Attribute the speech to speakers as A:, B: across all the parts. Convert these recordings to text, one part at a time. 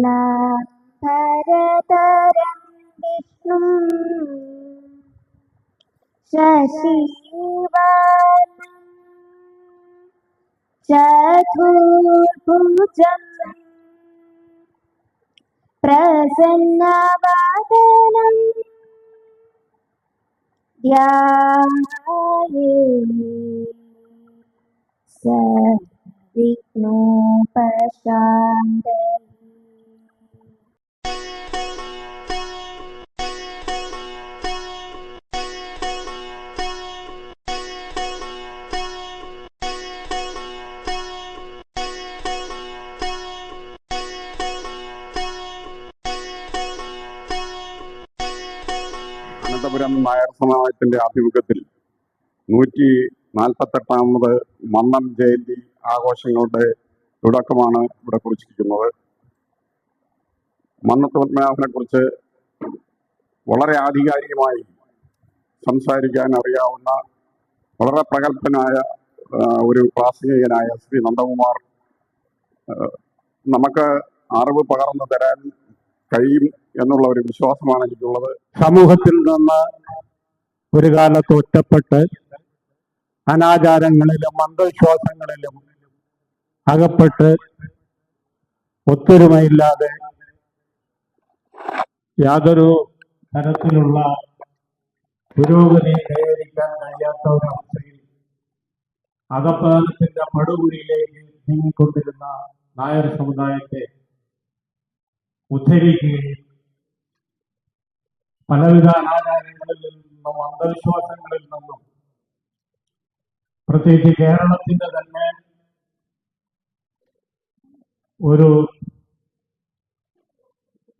A: कृष्णां। भरतरं विष्णुं। शशिवर्णं चतुर्भुजम्। प्रसन्नवदनं ध्याये स विघ्नोपशान्तये
B: അനന്തപുരം നായർ സമാജത്തിന്റെ ആഭിമുഖ്യത്തിൽ നൂറ്റി നാൽപ്പത്തെട്ടാമത് മന്നം ജയന്തി ആഘോഷങ്ങളുടെ തുടക്കമാണ് ഇവിടെ കുറിച്ചിരിക്കുന്നത്. മന്നത്ത് പത്മനാഭനെ കുറിച്ച് വളരെ ആധികാരികമായി സംസാരിക്കാൻ അറിയാവുന്ന വളരെ പ്രഗത്ഭനായ ഒരു പ്രാസംഗികനായ ശ്രീ നന്ദകുമാർ നമുക്ക് അറിവ് പകർന്നു തരാൻ കഴിയും എന്നുള്ള ഒരു വിശ്വാസമാണ് എനിക്കുള്ളത്.
C: സമൂഹത്തിൽ നിന്ന് ഒരു കാലത്ത് ഒറ്റപ്പെട്ട് അനാചാരങ്ങളിലും അന്ധവിശ്വാസങ്ങളിലും അകപ്പെട്ട് ഒത്തൊരുമയില്ലാതെ യാതൊരു തരത്തിലുള്ള പുരോഗതി കൈവരിക്കാൻ കഴിയാത്ത ഒരവസ്ഥയിൽ അകപ്പാലത്തിന്റെ പടുകുഴിയിലേക്ക് നീങ്ങിക്കൊണ്ടിരുന്ന നായർ സമുദായത്തെ ഉദ്ധരിക്കുകയും പലവിധ അനാചാരങ്ങളിൽ നിന്നും അന്ധവിശ്വാസങ്ങളിൽ നിന്നും. പ്രത്യേകിച്ച് കേരളത്തിന്റെ തന്നെ ഒരു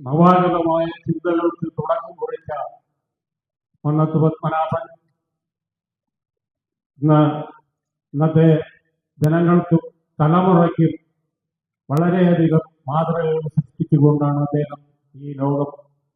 C: നവാഗതമായ ചിന്തകൾക്ക് തുടക്കം കുറിച്ച മണ്ണത്ത് പത്മനാഭൻ. ഇന്ന് ഇന്നത്തെ ജനങ്ങൾക്കും തലമുറയ്ക്കും വളരെയധികം മാതൃകകൾ സൃഷ്ടിച്ചുകൊണ്ടാണ് അദ്ദേഹം ഈ ലോകം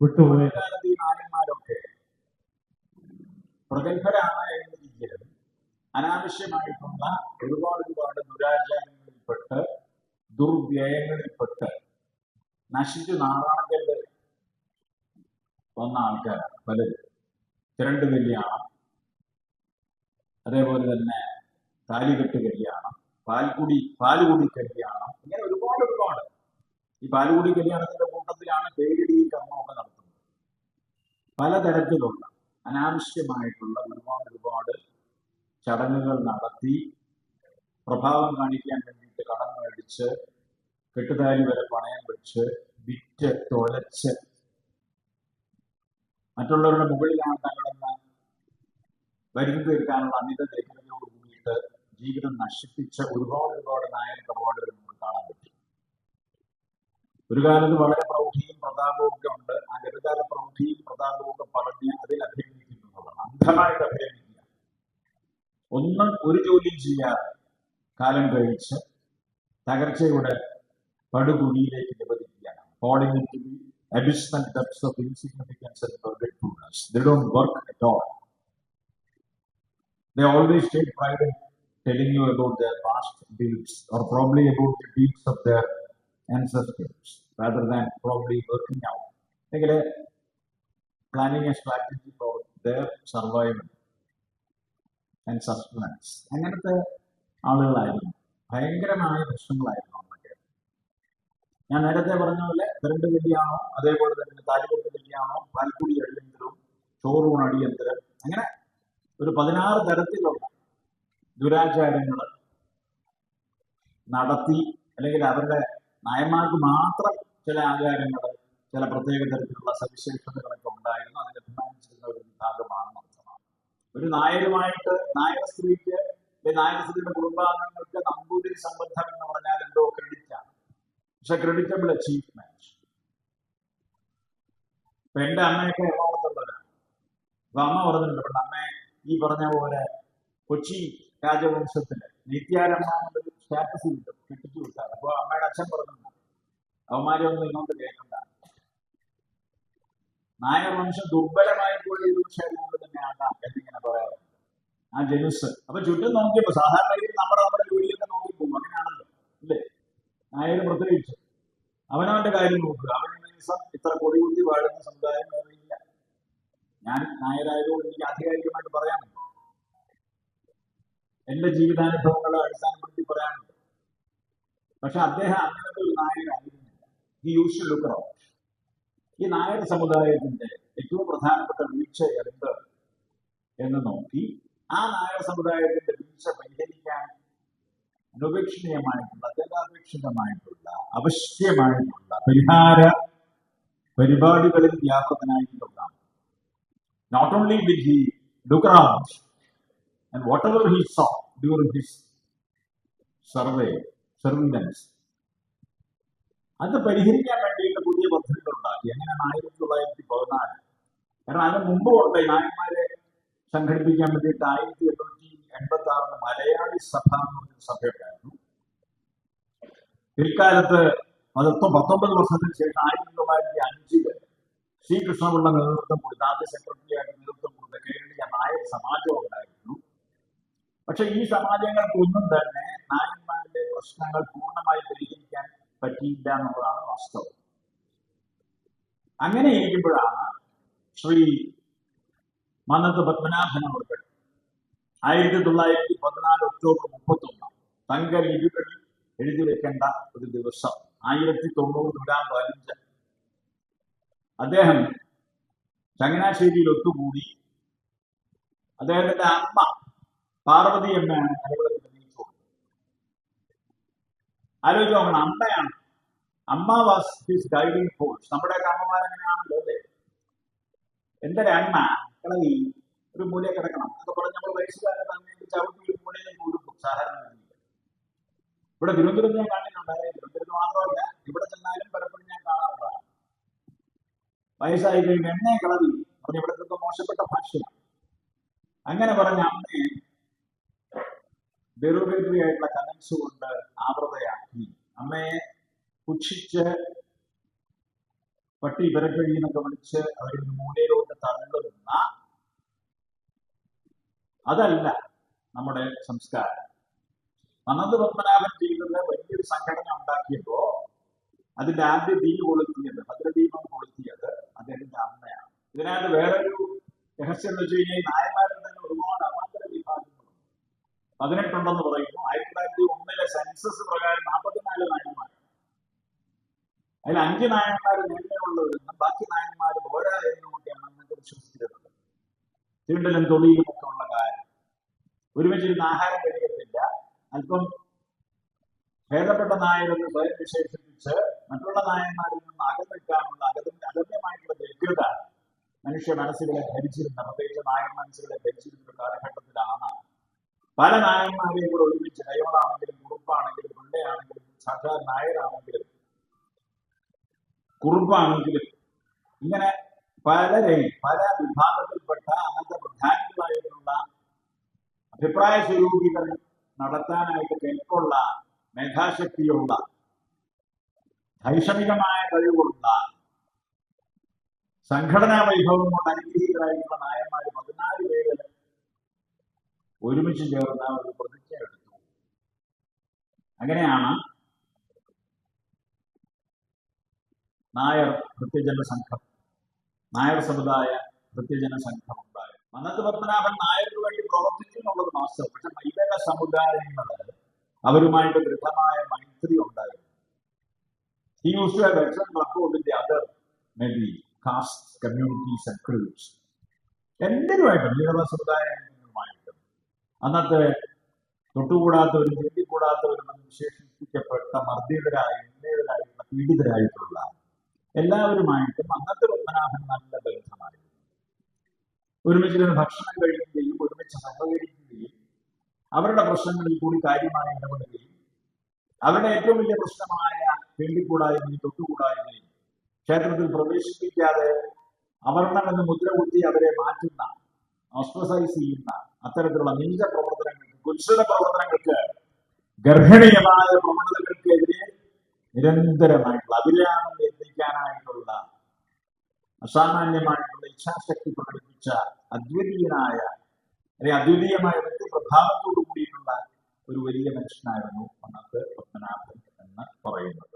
C: വിട്ടുപോയത്
D: ഈ നായന്മാരൊക്കെ പ്രഗത്ഭരാണ് അനാവശ്യമായിട്ടുള്ള ഒരുപാട് ഒരുപാട് ദുരാചാരങ്ങളിൽപ്പെട്ട് ദുർവ്യയങ്ങളിൽപ്പെട്ട് നശിച്ചു നാറാണക്കൽ വന്ന ആൾക്കാരാണ് പലരും. തിരണ്ട് കല്യാണം അതേപോലെ തന്നെ താലികെട്ട് കല്യാണം പാൽക്കുടി പാലുകുടി കല്യാണം ഇങ്ങനെ ഒരുപാട് ഒരുപാട്. ഈ പാലുകുടി കല്യാണത്തിന്റെ പലതരത്തിലുള്ള അനാവശ്യമായിട്ടുള്ള ഒരുപാട് ഒരുപാട് ചടങ്ങുകൾ നടത്തി പ്രഭാവം കാണിക്കാൻ വേണ്ടിയിട്ട് കടം മേടിച്ച് കെട്ടുതാലി വരെ പണയം വെച്ച് വിറ്റ് തുളച്ച് മറ്റുള്ളവരുടെ മുകളിലാണ് തങ്ങളെന്ന് വരുന്നു തീർക്കാനുള്ള അമിത ലേഖനങ്ങളോട് കൂടിയിട്ട് ജീവിതം നശിപ്പിച്ച ഒരുപാട് ഒരുപാട് നായർ കപാടുകൾ നമുക്ക് കാണാൻ പറ്റും. ഒരു കാലത്ത് വളരെ പ്രൗഢിയും പ്രതാപവും ഒക്കെ ഉണ്ട് ആ ഗതകാല പ്രൗഢിയും പ്രതാപവും ഒക്കെ പറഞ്ഞ് അതിൽ അഭിനയിക്കുന്നതാണ് അന്ധമായിട്ട് അഭിനയിക്കുക ഒന്നും ഒരു ജോലിയും ചെയ്യാതെ കാലം കഴിച്ച് തകർച്ചയുടെ പടുകുഴിയിലേക്ക് നിവദിക്കുകയാണ് falling into the abysmal depths of insignificance and forgetfulness. They don't work at all. They always take pride in telling you about their past deeds or probably about the deeds of their ancestors rather than probably working out. അല്ലെങ്കിൽ planning a strategy for their survival and sustenance അങ്ങനത്തെ ആളുകളായിരുന്നു. ഭയങ്കരമായ പ്രശ്നങ്ങളായിരുന്നു അന്നൊക്കെ ഞാൻ നേരത്തെ പറഞ്ഞ പോലെ രണ്ട് കല്യാണോ അതേപോലെ തന്നെ താലിപൊട്ട് കല്യാണോ പാൽക്കുടി അടിയന്തരം ചോറൂൺ അടിയന്തരം അങ്ങനെ ഒരു പതിനാറ് തരത്തിലുള്ള ദുരാചാരങ്ങൾ നടത്തി അല്ലെങ്കിൽ അവരുടെ നായന്മാർക്ക് മാത്രം ചില ആചാരങ്ങൾ ചില പ്രത്യേക തരത്തിലുള്ള സവിശേഷതകളൊക്കെ ഉണ്ടായിരുന്നു. അതിനെ അഭിമാനിച്ചിരുന്ന ഒരു വിഭാഗമാണ് അർത്ഥമാണ്. ഒരു നായരുമായിട്ട് നായക സ്ത്രീക്ക് നായക സ്ത്രീയുടെ കുടുംബാംഗങ്ങൾക്ക് നമ്പൂതിരി സംബന്ധം എന്ന് പറഞ്ഞാൽ എന്തോ ക്രെഡിറ്റ് ആണ്. പക്ഷെ ക്രെഡിറ്റബിൾ അച്ചീവ്മെന്റ് ഇപ്പൊ എന്റെ അമ്മയൊക്കെ എറണാകുളത്തുള്ളവരാണ്. അപ്പൊ അമ്മ പറഞ്ഞിട്ടുണ്ട് അമ്മ ഈ പറഞ്ഞ പോലെ കൊച്ചി രാജവംശത്തിൽ നിത്യാരമ്മ സ്റ്റാറ്റസ് കിട്ടും കെട്ടിച്ചു വിട്ടാൽ അപ്പൊ അമ്മയുടെ അച്ഛൻ പറഞ്ഞിട്ടുണ്ട് അവന്മാരെ ഒന്നും ഇങ്ങോട്ട് കേൾക്കണ്ട. നായർ വംശം ദുർബലമായി പോയ ഒരു ശൈലിയോട് തന്നെ ആകാം എന്നിങ്ങനെ പറയാറുണ്ട് ആ ജനുസ് അപ്പൊ ചുറ്റും നോക്കിയപ്പോ സാധാരണ രീതിയിൽ നമ്മുടെ നമ്മുടെ ജോലിയൊക്കെ നോക്കി പോകും അങ്ങനെയാണല്ലോ അല്ലേ? നായർ പ്രത്യേകിച്ച്. അവനവന്റെ കാര്യം നോക്കുക അവൻ മീൻസം ഇത്ര കൊടി കുത്തി വാഴുന്ന സമുദായം വേറെയില്ല ഞാൻ നായരായതുകൊണ്ട് എനിക്ക് ആധികാരികമായിട്ട് പറയാനുണ്ട്. എന്റെ ജീവിതാനുഭവങ്ങളെ അടിസ്ഥാനപ്പെടുത്തി പറയാനുണ്ട്. പക്ഷെ അദ്ദേഹം അങ്ങനത്തെ ഒരു നായരായിരുന്നില്ല. ഈ യൂസ് ലുക്ക് ഔട്ട് ഈ നായർ സമുദായത്തിന്റെ ഏറ്റവും പ്രധാനപ്പെട്ട വീഴ്ച എന്ത് എന്ന് നോക്കി ആ നായർ സമുദായത്തിന്റെ വീഴ്ച പരിഹരിക്കാൻ അനുപേക്ഷണീയമായിട്ടുള്ള അത്യന്താപേക്ഷിതമായിട്ടുള്ള അവശ്യമായിട്ടുള്ള പരിഹാര പരിപാടികളിൽ വ്യാപകനായിട്ടുള്ളതാണ് not only did he look around whatever he saw during his survey surveillance അത് പരിഹരിക്കാൻ അങ്ങനെയാണ് ആയിരത്തി തൊള്ളായിരത്തി പതിനാല്? കാരണം അതിന് മുമ്പ് കൊണ്ട് നായന്മാരെ സംഘടിപ്പിക്കാൻ വേണ്ടിയിട്ട് ആയിരത്തി എണ്ണൂറ്റി എൺപത്തി ആറിന് മലയാളി സഭ എന്ന് പറഞ്ഞൊരു സഭയുണ്ടായിരുന്നു. പിൽക്കാലത്ത് പതിർത്തും പത്തൊമ്പത് വർഷത്തിന് ശേഷം ആയിരത്തി തൊള്ളായിരത്തി അഞ്ചിൽ കൃഷ്ണപിള്ള നേതൃത്വം കൊടുത്ത ആദ്യ സെക്രട്ടറിയായിട്ട് നേതൃത്വം കൊടുത്ത കേരളീയ നായർ സമാജം ഉണ്ടായിരുന്നു. പക്ഷെ ഈ സമാജങ്ങൾക്കൊന്നും തന്നെ നായന്മാരുടെ പ്രശ്നങ്ങൾ പൂർണമായി പരിഹരിക്കാൻ പറ്റിയില്ല എന്നുള്ളതാണ് വാസ്തവം. അങ്ങനെ ഇരിക്കുമ്പോഴാണ് ശ്രീ മന്നത്ത് പത്മനാഭൻ അവർക്ക് ആയിരത്തി തൊള്ളായിരത്തി പതിനാല് ഒക്ടോബർ മുപ്പത്തൊന്ന് തങ്ക ലിപികളിൽ എഴുതി വെക്കേണ്ട ഒരു ദിവസം. ആയിരത്തി തൊണ്ണൂറ് നൂറ്റാം പതിനഞ്ച്. അദ്ദേഹം ചങ്ങനാശ്ശേരിയിൽ ഒത്തുകൂടി. അദ്ദേഹത്തിന്റെ അമ്മ പാർവതി തെളിയിച്ചു കൊടുത്തത് ആലോചിച്ച് നോക്കണം. അമ്മയാണ് അമ്മ വാസ് ഹിസ് ഗൈഡിങ് ഫോഴ്സ് നമ്മുടെ അമ്മമാരെങ്ങനെയാണല്ലോ അല്ലേ? എന്റെ ഒരു അമ്മ കിളവി ഒരു മൂലയെ കിടക്കണം. എന്നൊക്കെ പറഞ്ഞ് നമ്മൾ വയസ്സുകാരെ ചവിട്ടി ഒരു മൂലയിൽ കൊടുക്കും സാധാരണ ഇവിടെ തിരുവനന്തപുരം ഞാൻ കണ്ടിട്ടുണ്ടായിരുന്നു. തിരുവനന്തപുരത്ത് മാത്രമല്ല ഇവിടെ ചെന്നാലും പലപ്പോഴും ഞാൻ കാണാറുള്ളതാണ്. വയസ്സായി കഴിഞ്ഞ എന്നെ കളവി. പറഞ്ഞ ഇവിടുത്തെ മോശപ്പെട്ട ഭാഷയാണ് അങ്ങനെ പറഞ്ഞ അമ്മയെ ഡെറിവേറ്ററി ആയിട്ടുള്ള കമൻസ് കൊണ്ട് ആവൃതയാക്കി. അമ്മയെ പുച്ഛിച്ച് പട്ടി ഇവരെ കഴിയുന്നൊക്കെ വിളിച്ച് നിന്ന് മൂലയിലോട്ട് തള്ളുന്ന അതല്ല നമ്മുടെ സംസ്കാരം. അനന്ത് പത്മനാഭൻ ചെയ്തത് വലിയൊരു സംഘടന ഉണ്ടാക്കിയപ്പോ അതിന്റെ ആദ്യ തീ കൊളുത്തിയത് ഭദ്രദീപം കൊളുത്തിയത് അദ്ദേഹത്തിന്റെ അമ്മയാണ്. ഇതിനകത്ത് വേറൊരു രഹസ്യം എന്ന് വെച്ച് കഴിഞ്ഞാൽ നായന്മാരിൽ തന്നെ ഒരുപാട് അവാന്തര വിഭാഗങ്ങളുണ്ട്. പതിനെട്ടുണ്ടെന്ന് പറയുന്നു. ആയിരത്തി തൊള്ളായിരത്തി ഒന്നിലെ സെൻസസ് പ്രകാരം നായന്മാർ അതിൽ അഞ്ച് നായന്മാർ നേരത്തെയുള്ളവരെന്നും ബാക്കി നായന്മാർ പോരാ എന്നുമൊക്കെയാണ് അന്നത്തെ വിശ്വസിച്ചിരുന്നത്. തീണ്ടലും തൊളിയിലും ഒക്കെ ഉള്ള കാര്യം ഒരുമിച്ചിരുന്ന് ആഹാരം കഴിക്കത്തില്ല. അല്പം ഭേദപ്പെട്ട നായരെന്ന് സ്വയം വിശേഷിപ്പിച്ച് മറ്റുള്ള നായന്മാരിൽ നിന്ന് അകന്നിട്ടാനുള്ള അകതിന്റെ അഗമ്യമായിട്ടുള്ള വ്യഗ്രത മനുഷ്യ മനസ്സുകളെ ഭരിച്ചിരുന്ന പ്രത്യേകിച്ച് നായർ മനസ്സുകളെ ഭരിച്ചിരുന്ന കാലഘട്ടത്തിലാണ്. പല നായന്മാരെയും കൂടെ ഒരുമിച്ച് കൈവളാണെങ്കിലും കുറുപ്പാണെങ്കിലും പിള്ളയാണെങ്കിലും സാക്ഷാത് നായരാണെങ്കിലും കുറുപ്പാണെങ്കിലും ഇങ്ങനെ പലരെയും പല വിഭാഗത്തിൽപ്പെട്ട അനന്ത പ്രധാനികളായിട്ടുള്ള അഭിപ്രായ സ്വരൂപീകരണം നടത്താനായിട്ട് കെൽപ്പുള്ള മേധാശക്തിയുള്ള ധൈഷണികമായ കഴിവുള്ള സംഘടനാ വൈഭവം കൊണ്ട് അനുഗ്രഹീതരായിട്ടുള്ള നായന്മാർ പതിനാല് പേര് ഒരുമിച്ച് ചേർന്ന ഒരു പ്രതിജ്ഞ എടുത്തു അങ്ങനെയാണ് നായർ വൃത്യജന സംഘം നായർ സമുദായ വൃത്യജന സംഘം ഉണ്ടായത് അന്നത്തെ പത്മനാഭൻ നായർക്ക് വേണ്ടി പ്രവർത്തിച്ചു എന്നുള്ളത് മാസം. പക്ഷെ ഇതര സമുദായങ്ങൾ അവരുമായിട്ട് ദൃഢമായ മൈത്രി ഉണ്ടായിരുന്നു. He used to. എല്ലാവരുമായിട്ടും ഈഴവ സമുദായങ്ങളുമായിട്ടും? അന്നത്തെ തൊട്ടുകൂടാത്തവരും തെറ്റിക്കൂടാത്തവരും വിശേഷിപ്പിക്കപ്പെട്ട മർദ്ദിതരായ ഉന്നതരായിട്ടുള്ള പീഡിതരായിട്ടുള്ള എല്ലാവരുമായിട്ടും അന്നത്തെ പത്മനാഭൻ നല്ല ബന്ധമായിരുന്നു. ഒരുമിച്ചിരുന്ന് ഭക്ഷണം കഴിക്കുകയും ഒരുമിച്ച് സഹകരിക്കുകയും അവരുടെ പ്രശ്നങ്ങളിൽ കൂടി കാര്യമായി ഇടപെടുകയും അവരുടെ ഏറ്റവും വലിയ പ്രശ്നമായ വേണ്ടിക്കൂടായ്മയും തൊട്ടുകൂടായ്മയും ക്ഷേത്രത്തിൽ പ്രവേശിപ്പിക്കാതെ അവർണം എന്ന് മുദ്ര കുത്തി അവരെ മാറ്റുന്ന ഓസ്ട്രസൈസ് ചെയ്യുന്ന അത്തരത്തിലുള്ള നീച പ്രവർത്തനങ്ങൾക്ക് കുൽസിത പ്രവർത്തനങ്ങൾക്ക് ഗർഭിണീയമായ പ്രവണതകൾക്കെതിരെ നിരന്തരമായിട്ടുള്ള അവിരാമം എത്തിക്കാനായിട്ടുള്ള അസാമാന്യമായിട്ടുള്ള ഇച്ഛാശക്തി പ്രകടിപ്പിച്ച അദ്വിതീയനായ അല്ലെങ്കിൽ അദ്വിതീയമായ വ്യക്തിപ്രഭാവത്തോടു കൂടിയിട്ടുള്ള ഒരു വലിയ മനുഷ്യനായിരുന്നു അന്നത്തെ പത്മനാഭൻ എന്ന് പറയുന്നത്.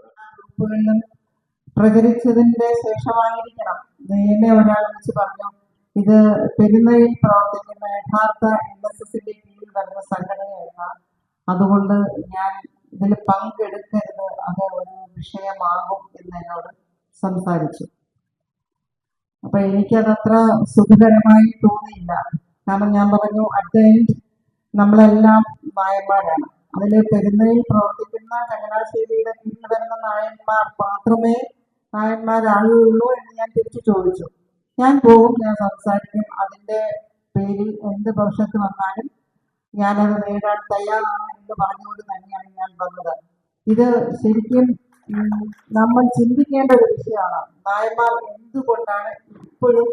E: പ്രചരിച്ചതിന്റെ ശേഷമായിരിക്കണം. എന്നെ ഒരാൾ വിളിച്ച് പറഞ്ഞു ഇത് പെരുന്നയിൽ പ്രവർത്തിക്കുന്ന യഥാർത്ഥ എൻ എസ് എസിന്റെ കീഴിൽ വരുന്ന സംഘടനയല്ല അതുകൊണ്ട് ഞാൻ ഇതിൽ പങ്കെടുക്കരുത്. അത് ഒരു വിഷയമാകും എന്ന് എന്നോട് സംസാരിച്ചു. അപ്പൊ എനിക്കതത്ര സുഖകരമായി തോന്നിയില്ല. കാരണം ഞാൻ പറഞ്ഞു അറ്റ് നമ്മളെല്ലാം നായന്മാരാണ്. അതിൽ പെരുന്നയിൽ പ്രവർത്തിക്കുന്ന ചങ്ങനാശ്ശേരിയുടെ കീഴിൽ വരുന്ന നായന്മാർ മാത്രമേ നായന്മാരാകുള്ളൂ എന്ന് ഞാൻ തിരിച്ചു ചോദിച്ചു. ഞാൻ പോകും ഞാൻ സംസാരിക്കും. അതിന്റെ പേരിൽ എന്ത് ഭവിഷ്യത്ത് വന്നാലും ഞാനത് നേടാൻ തയ്യാറാണ് എന്ന് പറഞ്ഞുകൊണ്ട് തന്നെയാണ് ഞാൻ വന്നത്. ഇത് ശരിക്കും നമ്മൾ ചിന്തിക്കേണ്ട ഒരു വിഷയമാണ്. നായന്മാർ എന്തുകൊണ്ടാണ് ഇപ്പോഴും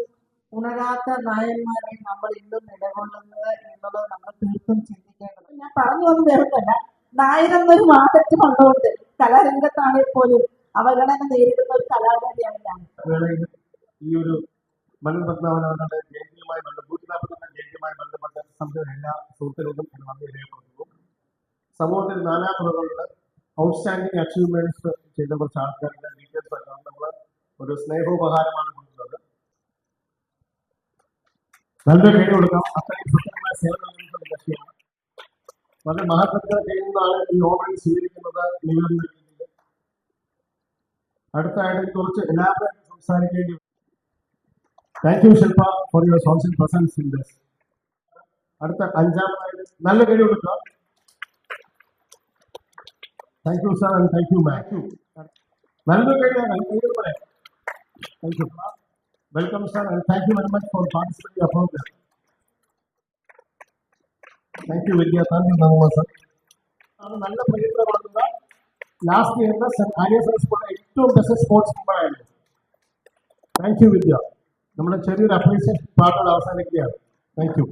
E: ഉണരാത്ത നായന്മാരെ നമ്മൾ ഇന്നും നിലകൊള്ളുന്നത് എന്നുള്ളത് നമ്മൾ തീർത്തും ചിന്തിക്കേണ്ടത് ഞാൻ പറഞ്ഞു വന്ന് വേറൊന്നല്ല നായരെന്നൊരു മാറ്റം ഉള്ളതുകൊണ്ട് കലാരംഗത്താണെങ്കിൽ പോലും അവഗണന നേരിടുന്ന ഒരു കലാകാരിയാണ് ഞാൻ.
F: ഈ ഒരു സമൂഹത്തിൽ നാനാ തുറകളിൽ ഔട്ട്സ്റ്റാൻഡിംഗ് അച്ചീവ്മെന്റ്സ് ചെയ്ത കുറച്ച് ആൾക്കാരുടെ ഡീറ്റെയിൽസ് ഒക്കെ നമ്മൾ ഒരു സ്നേഹോപഹാരമാണ് കൊടുക്കുന്നത്. നല്ലൊരു കൈ കൊടുക്കാം. അത്രയും സുന്ദരമായ സേവനം നൽകുന്ന കക്ഷിയാണ് വളരെ മഹത്വത്തിൽ കഴിയുന്നതാണ് ഈ ഓർഡറിൽ സ്വീകരിക്കുന്നത് നിങ്ങളുടെ രീതിയിൽ അടുത്തായിട്ട് കുറച്ച് എല്ലാവരും സംസാരിക്കേണ്ടി thank you Shilpa for your social presence in this അടുത്ത അഞ്ചാമതായിട്ട് നല്ല കഴിവ് കൊടുക്കുക thank you sir and thank you ma'am നല്ല കഴിവാണ് കഴിവ് പറയാം thank you welcome sir and thank you very much for participating programme thank you Vidya thank you Nanda sir ആണ് നല്ല പ്രയത്നമാകുക ലാസ്റ്റ് ചെയ്യുന്ന ആര്യ സ്കൂളിലെ ഏറ്റവും ബെസ്റ്റ് സ്പോർട്സ് മെമ്പറായിരുന്നു താങ്ക് യു വിദ്യ നമ്മുടെ ചെറിയൊരു അപ്രീസിയേഷൻ പാട്ടോട് അവസാനിക്കുകയാണ് താങ്ക് യു